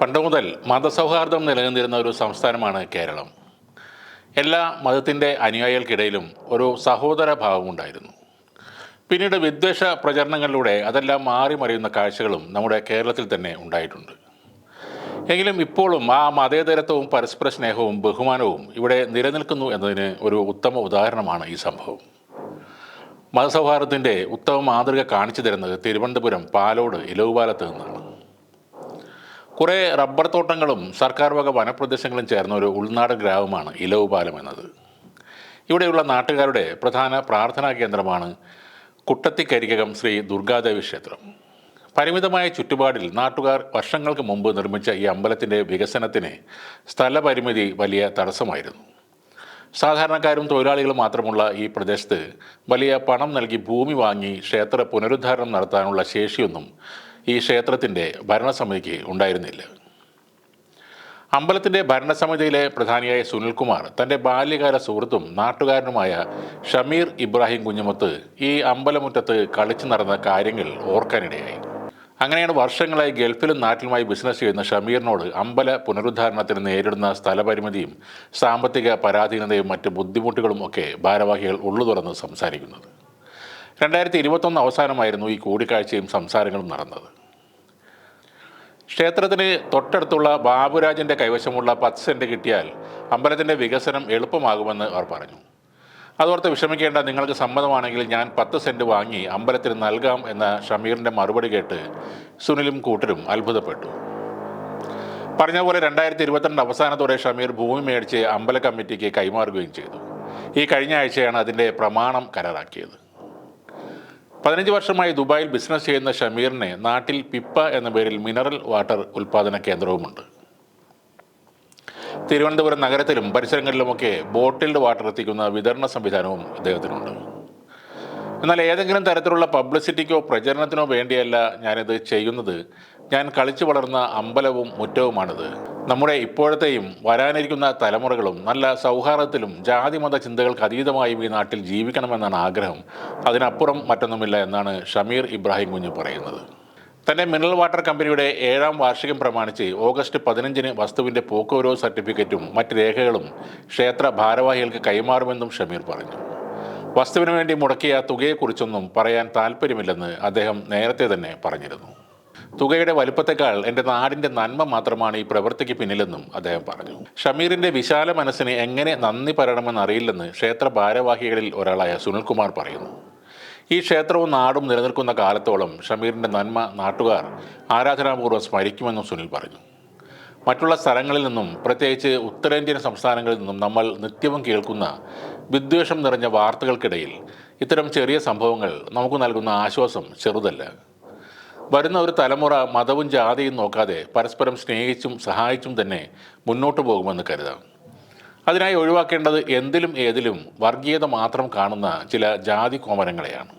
പണ്ട് മുതൽ മതസൗഹാർദ്ദം നിലനിന്നിരുന്ന ഒരു സംസ്ഥാനമാണ് കേരളം. എല്ലാ മതത്തിന്റെ അനുയായികൾക്കിടയിലും ഒരു സഹോദര ഭാവമുണ്ടായിരുന്നു പിന്നീട് വിദ്വേഷ പ്രചരണങ്ങളിലൂടെ അതെല്ലാം മാറി മറിയുന്ന കാഴ്ചകളും നമ്മുടെ കേരളത്തിൽ തന്നെ ഉണ്ടായിട്ടുണ്ട്. എങ്കിലും ഇപ്പോഴും ആ മതേതരത്വവും പരസ്പര സ്നേഹവും ബഹുമാനവും ഇവിടെ നിലനിൽക്കുന്നു എന്നതിന് ഒരു ഉത്തമ ഉദാഹരണമാണ് ഈ സംഭവം. മതസൗഹാർദ്ദത്തിന്റെ ഉത്തമ മാതൃക കാണിച്ചു തരുന്നത് തിരുവനന്തപുരം പാലോട് ഇലവുപാലത്ത് നിന്നാണ്. കുറേ റബ്ബർ തോട്ടങ്ങളും സർക്കാർ വക വനപ്രദേശങ്ങളും ചേർന്ന ഒരു ഉൾനാടൻ ഗ്രാമമാണ് ഇലവുപാലം എന്നത്. ഇവിടെയുള്ള നാട്ടുകാരുടെ പ്രധാന പ്രാർത്ഥനാ കേന്ദ്രമാണ് കുട്ടത്തിക്കരികകം ശ്രീ ദുർഗാദേവി ക്ഷേത്രം. പരിമിതമായ ചുറ്റുപാടിൽ നാട്ടുകാർ വർഷങ്ങൾക്ക് മുമ്പ് നിർമ്മിച്ച ഈ അമ്പലത്തിന്റെ വികസനത്തിന് സ്ഥലപരിമിതി വലിയ തടസ്സമായിരുന്നു. സാധാരണക്കാരും തൊഴിലാളികളും മാത്രമുള്ള ഈ പ്രദേശത്ത് വലിയ പണം നൽകി ഭൂമി വാങ്ങി ക്ഷേത്ര പുനരുദ്ധാരണം നടത്താനുള്ള ശേഷിയൊന്നും ഈ ക്ഷേത്രത്തിന്റെ ഭരണസമിതിക്ക് ഉണ്ടായിരുന്നില്ല. അമ്പലത്തിന്റെ ഭരണസമിതിയിലെ പ്രധാനിയായ സുനിൽകുമാർ തന്റെ ബാല്യകാല സുഹൃത്തും നാട്ടുകാരനുമായ ഷമീർ ഇബ്രാഹിം കുഞ്ഞുമത്ത് ഈ അമ്പലമുറ്റത്ത് കളിച്ചു നടന്ന കാര്യങ്ങൾ ഓർക്കാനിടയായി. അങ്ങനെയാണ് വർഷങ്ങളായി ഗൾഫിലും നാട്ടിലുമായി ബിസിനസ് ചെയ്യുന്ന ഷമീറിനോട് അമ്പല പുനരുദ്ധാരണത്തിന് നേരിടുന്ന സ്ഥലപരിമിതിയും സാമ്പത്തിക പരാധീനതയും മറ്റ് ബുദ്ധിമുട്ടുകളും ഒക്കെ ഭാരവാഹികൾ ഉള്ളു തുറന്ന് സംസാരിക്കുന്നത്. രണ്ടായിരത്തി ഇരുപത്തൊന്ന് അവസാനമായിരുന്നു ഈ കൂടിക്കാഴ്ചയും സംസാരങ്ങളും നടന്നത്. ക്ഷേത്രത്തിന് തൊട്ടടുത്തുള്ള ബാബുരാജിന്റെ കൈവശമുള്ള പത്ത് സെന്റ് കിട്ടിയാൽ അമ്പലത്തിന്റെ വികസനം എളുപ്പമാകുമെന്ന് അവർ പറഞ്ഞു. അതോർത്ത് വിഷമിക്കേണ്ട നിങ്ങൾക്ക് സമ്മതമാണെങ്കിൽ ഞാൻ പത്ത് സെന്റ് വാങ്ങി അമ്പലത്തിന് നൽകാം എന്ന ഷമീറിന്റെ മറുപടി കേട്ട് സുനിലും കൂട്ടരും അത്ഭുതപ്പെട്ടു. പറഞ്ഞ പോലെ രണ്ടായിരത്തി ഇരുപത്തിരണ്ട് അവസാനത്തോടെ ഷമീർ ഭൂമി മേടിച്ച് അമ്പല കമ്മിറ്റിക്ക് കൈമാറുകയും ചെയ്തു. ഈ കഴിഞ്ഞ ആഴ്ചയാണ് അതിന്റെ പ്രമാണം കരാറാക്കിയത്. പതിനഞ്ച് വർഷമായി ദുബായിൽ ബിസിനസ് ചെയ്യുന്ന ഷമീറിന് നാട്ടിൽ പിപ്പ എന്ന പേരിൽ മിനറൽ വാട്ടർ ഉൽപ്പാദന കേന്ദ്രവുമുണ്ട്. തിരുവനന്തപുരം നഗരത്തിലും പരിസരങ്ങളിലുമൊക്കെ ബോട്ടിൽഡ് വാട്ടർ എത്തിക്കുന്ന വിതരണ സംവിധാനവും ഇദ്ദേഹത്തിനുണ്ട്. എന്നാൽ ഏതെങ്കിലും തരത്തിലുള്ള പബ്ലിസിറ്റിക്കോ പ്രചരണത്തിനോ വേണ്ടിയല്ല ഞാനിത് ചെയ്യുന്നത്. ഞാൻ കളിച്ചു വളർന്ന അമ്പലവും മുറ്റവുമാണിത്. നമ്മുടെ ഇപ്പോഴത്തെയും വരാനിരിക്കുന്ന തലമുറകളും നല്ല സൗഹാർദ്ദത്തിലും ജാതിമത ചിന്തകൾക്ക് അതീതമായും ഈ നാട്ടിൽ ജീവിക്കണമെന്നാണ് ആഗ്രഹം. അതിനപ്പുറം മറ്റൊന്നുമില്ല എന്നാണ് ഷമീർ ഇബ്രാഹിം കുഞ്ഞ് പറയുന്നത്. തന്റെ മിനറൽ വാട്ടർ കമ്പനിയുടെ ഏഴാം വാർഷികം പ്രമാണിച്ച് ഓഗസ്റ്റ് പതിനഞ്ചിന് വസ്തുവിന്റെ പോക്കുവരവ് സർട്ടിഫിക്കറ്റും മറ്റ് രേഖകളും ക്ഷേത്ര ഭാരവാഹികൾക്ക് കൈമാറുമെന്നും ഷമീർ പറഞ്ഞു. വസ്തുവിന് വേണ്ടി മുടക്കിയ തുകയെക്കുറിച്ചൊന്നും പറയാൻ താല്പര്യമില്ലെന്ന് അദ്ദേഹം നേരത്തെ തന്നെ പറഞ്ഞിരുന്നു. തുകയുടെ വലുപ്പത്തെക്കാൾ എന്റെ നാടിന്റെ നന്മ മാത്രമാണ് ഈ പ്രവൃത്തിക്ക് പിന്നിലെന്നും അദ്ദേഹം പറഞ്ഞു. ഷമീറിന്റെ വിശാല മനസ്സിന് എങ്ങനെ നന്ദി പറയണമെന്ന് അറിയില്ലെന്ന് ക്ഷേത്ര ഭാരവാഹികളിൽ ഒരാളായ സുനിൽകുമാർ പറയുന്നു. ഈ ക്ഷേത്രവും നാടും നിലനിൽക്കുന്ന കാലത്തോളം ഷമീറിന്റെ നന്മ നാട്ടുകാർ ആരാധനാപൂർവം സ്മരിക്കുമെന്നും സുനിൽ പറഞ്ഞു. മറ്റുള്ള സ്ഥലങ്ങളിൽ നിന്നും പ്രത്യേകിച്ച് ഉത്തരേന്ത്യൻ സംസ്ഥാനങ്ങളിൽ നിന്നും നമ്മൾ നിത്യവും കേൾക്കുന്ന വിദ്വേഷം നിറഞ്ഞ വാർത്തകൾക്കിടയിൽ ഇത്തരം ചെറിയ സംഭവങ്ങൾ നമുക്ക് നൽകുന്ന ആശ്വാസം ചെറുതല്ല. വരുന്ന ഒരു തലമുറ മതവും ജാതിയും നോക്കാതെ പരസ്പരം സ്നേഹിച്ചും സഹായിച്ചും തന്നെ മുന്നോട്ട് പോകുമെന്ന് കരുതാം. അതിനായി ഒഴിവാക്കേണ്ടത് എന്തിലും ഏതിലും വർഗീയത മാത്രം കാണുന്ന ചില ജാതി കോമരങ്ങളെയാണ്